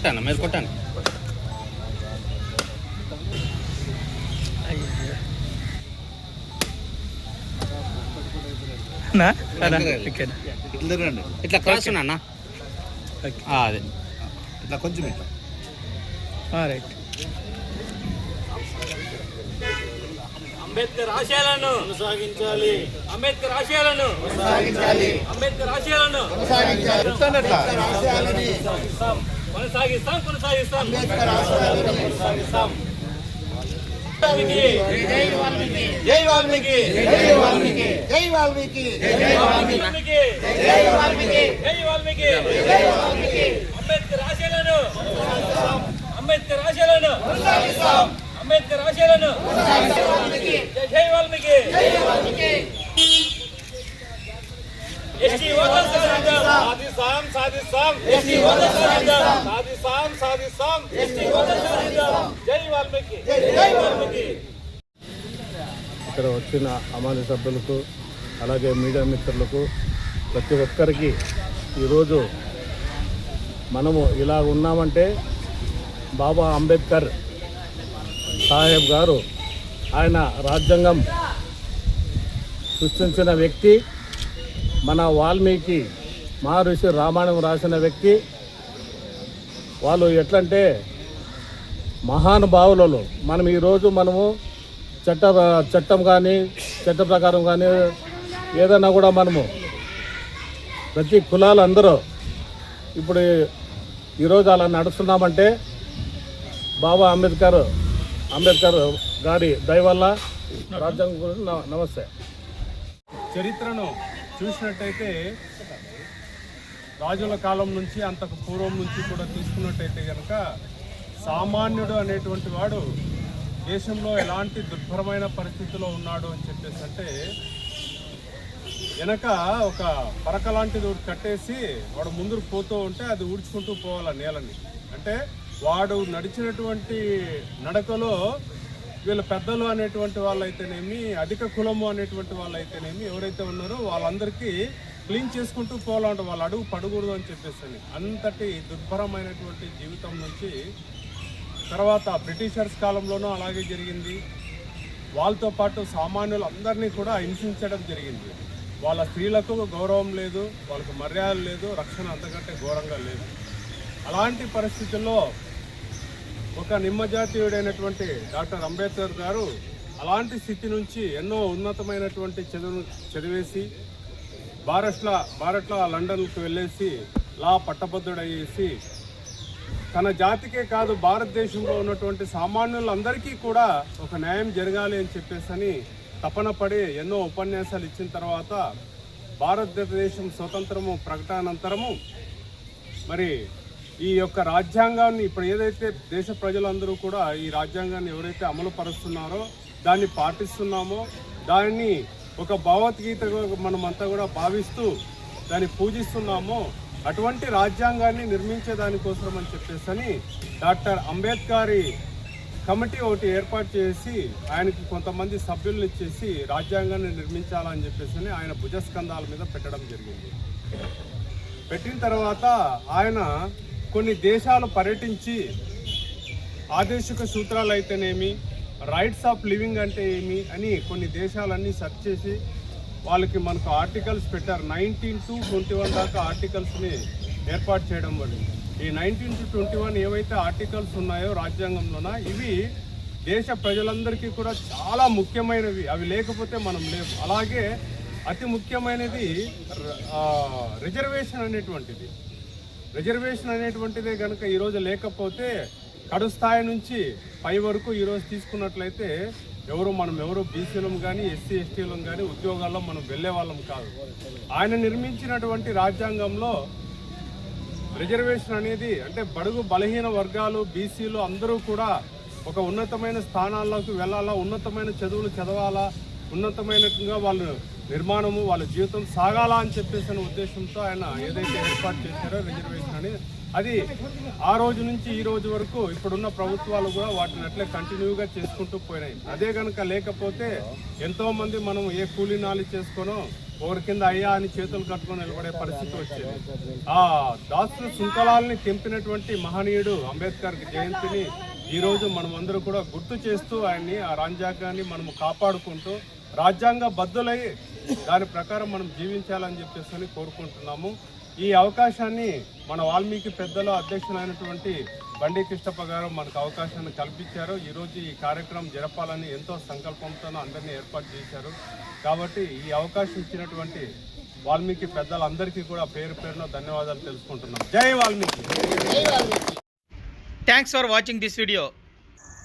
కొట్టాను మీరు కొట్టాను ఇట్లా రండి. ఇట్లా క్రాస్ ఉన్నా అన్న? ఓకే. ఆ, అదే. ఇట్లా కొంచెం ఇట్లా. రైట్. అంబేద్కర్ ఆశయాలను కొనసాగించాలి. అంబేద్కర్ ఆశయాలను కొనసాగించాలి. అంబేద్కర్ ఆశయాలను అట్లా. కొనసాగిస్తాం కొనసాగిస్తాం వాల్మీకి జై వాల్మీకి జై వాల్మీకి జై వాల్మీకి వాల్మీకి జై వాల్మీకి జై వాల్మీకి జై వాల్మీకి అంబేద్కర్ ఆశయాలను అంబేద్కర్ ఆశయాలను అంబేద్కర్ ఆశయాలను జై జై వాల్మీకి జై వాల్మీకి ఎస్టీ ఓటర్ సాధిస్తాం సాధిస్తాం. సాధిస్తాం. సాధిస్తాం జై వాల్మీకి. ఇక్కడ వచ్చిన అమాన్య సభ్యులకు అలాగే మీడియా మిత్రులకు ప్రతి ఒక్కరికి ఈరోజు మనము ఇలా ఉన్నామంటే బాబా అంబేద్కర్ సాహెబ్ గారు ఆయన రాజ్యాంగం సృష్టించిన వ్యక్తి మన వాల్మీకి మహర్షి రామాయణం రాసిన వ్యక్తి వాళ్ళు ఎట్లంటే మహానుభావులలో మనం ఈరోజు మనము చట్ట చట్టం కానీ చట్ట ప్రకారం కానీ ఏదైనా కూడా మనము ప్రతి కులాలు అందరూ ఇప్పుడు ఈరోజు అలా నడుస్తున్నామంటే బాబా అంబేద్కర్ అంబేద్కర్ గారి దయ వల్ల రాజ్యాంగం గురించి నమస్తే. చరిత్రను చూసినట్టయితే రాజుల కాలం నుంచి అంతకు పూర్వం నుంచి కూడా తీసుకున్నట్టయితే కనుక సామాన్యుడు అనేటువంటి వాడు దేశంలో ఎలాంటి దుర్భరమైన పరిస్థితిలో ఉన్నాడు అని చెప్పేసి అంటే వెనక ఒక పరక లాంటిది ఒకటి కట్టేసి వాడు ముందుకు పోతూ ఉంటే అది ఊడ్చుకుంటూ పోవాలి నేలని. అంటే వాడు నడిచినటువంటి నడకలో వీళ్ళ పెద్దలు అనేటువంటి వాళ్ళైతేనేమి అధిక కులము అనేటువంటి వాళ్ళైతేనేమి ఎవరైతే ఉన్నారో వాళ్ళందరికీ క్లీన్ చేసుకుంటూ పోవాలంటే వాళ్ళు అడుగు పడకూడదు అని చెప్పేసి అంతటి దుర్భరమైనటువంటి జీవితం నుంచి తర్వాత బ్రిటిషర్స్ కాలంలోనూ అలాగే జరిగింది. వాళ్ళతో పాటు సామాన్యులు అందరినీ కూడా హింసించడం జరిగింది. వాళ్ళ స్త్రీలకు గౌరవం లేదు వాళ్ళకు మర్యాద లేదు రక్షణ అంతకంటే ఘోరంగా లేదు. అలాంటి పరిస్థితుల్లో ఒక నిమ్మజాతీయుడైనటువంటి డాక్టర్ అంబేద్కర్ గారు అలాంటి స్థితి నుంచి ఎన్నో ఉన్నతమైనటువంటి చదువు చదివేసి భారత్లో భారత్లో లండన్కు వెళ్ళేసి లా పట్టభద్రుడయ్యేసి తన జాతికే కాదు భారతదేశంలో ఉన్నటువంటి సామాన్యులందరికీ కూడా ఒక న్యాయం జరగాలి అని చెప్పేసి అని తపన పడి ఎన్నో ఉపన్యాసాలు ఇచ్చిన తర్వాత భారతదేశం స్వతంత్రము ప్రకటనంతరము మరి ఈ యొక్క రాజ్యాంగాన్ని ఇప్పుడు ఏదైతే దేశ ప్రజలందరూ కూడా ఈ రాజ్యాంగాన్ని ఎవరైతే అమలు పరుస్తున్నారో దాన్ని పాటిస్తున్నామో దానిని ఒక భగవద్గీత మనమంతా కూడా భావిస్తూ దాన్ని పూజిస్తున్నామో. అటువంటి రాజ్యాంగాన్ని నిర్మించే దానికోసం అని చెప్పేసి అని డాక్టర్ అంబేద్కర్ కమిటీ ఒకటి ఏర్పాటు చేసి ఆయనకి కొంతమంది సభ్యులను ఇచ్చేసి రాజ్యాంగాన్ని నిర్మించాలని చెప్పేసి అని ఆయన భుజస్కంధాల మీద పెట్టడం జరిగింది. పెట్టిన తర్వాత ఆయన కొన్ని దేశాలు పర్యటించి ఆదేశిక సూత్రాలు అయితేనేమి రైట్స్ ఆఫ్ లివింగ్ అంటే ఏమి అని కొన్ని దేశాలన్నీ సెర్చ్ చేసి వాళ్ళకి మనకు ఆర్టికల్స్ పెట్టారు. నైన్టీన్ టు ట్వంటీ వన్ దాకా ఆర్టికల్స్ని ఏర్పాటు చేయడం వల్ల ఈ నైన్టీన్ టు ట్వంటీ వన్ ఏవైతే ఆర్టికల్స్ ఉన్నాయో రాజ్యాంగంలోన ఇవి దేశ ప్రజలందరికీ కూడా చాలా ముఖ్యమైనవి. అవి లేకపోతే మనం లేవు అలాగే అతి ముఖ్యమైనది రిజర్వేషన్ అనేటువంటిది. రిజర్వేషన్ అనేటువంటిదే కనుక ఈరోజు లేకపోతే కడు స్థాయి నుంచి పై వరకు ఈరోజు తీసుకున్నట్లయితే ఎవరు మనం ఎవరు బీసీలం కానీ ఎస్సీ ఎస్టీలం కానీ ఉద్యోగాల్లో మనం వెళ్ళే వాళ్ళం కాదు. ఆయన నిర్మించినటువంటి రాజ్యాంగంలో రిజర్వేషన్ అనేది అంటే బడుగు బలహీన వర్గాలు బీసీలు అందరూ కూడా ఒక ఉన్నతమైన స్థానాల్లోకి వెళ్ళాలా ఉన్నతమైన చదువులు చదవాలా ఉన్నతమైనట్టుగా వాళ్ళు నిర్మాణము వాళ్ళ జీవితం సాగాల అని చెప్పేసి అనే ఉద్దేశంతో ఆయన ఏదైతే ఏర్పాటు చేశారో రిజర్వేషన్ అని అది ఆ రోజు నుంచి ఈ రోజు వరకు ఇప్పుడున్న ప్రభుత్వాలు కూడా వాటిని అట్లే కంటిన్యూగా చేసుకుంటూ పోయినాయి. అదే కనుక లేకపోతే ఎంతోమంది మనం ఏ కూలీ నాలి చేసుకోనో ఒకరి కింద అయ్యా అని చేతులు కట్టుకొని నిలబడే పరిస్థితి వచ్చింది. ఆ దాస్తుల శృంఖలాల్ని తెంపినటువంటి మహనీయుడు అంబేద్కర్ జయంతిని ఈరోజు మనం అందరూ కూడా గుర్తు చేస్తూ ఆయన్ని ఆ రాజ్యాంగాన్ని మనము కాపాడుకుంటూ రాజ్యాంగ బద్దులై దాని ప్రకారం మనం జీవించాలని చెప్పేసి అని కోరుకుంటున్నాము. ఈ అవకాశాన్ని మన వాల్మీకి పెద్దలు అధ్యక్షులైనటువంటి బండి కృష్ణప్ప గారు మనకు అవకాశాన్ని కల్పించారు. ఈరోజు ఈ కార్యక్రమం జరపాలని ఎంతో సంకల్పంతో అందరినీ ఏర్పాటు చేశారు. కాబట్టి ఈ అవకాశం ఇచ్చినటువంటి వాల్మీకి పెద్దలందరికీ కూడా పేరు పేరున ధన్యవాదాలు తెలుసుకుంటున్నాం. జై Valmiki! Thanks for watching this video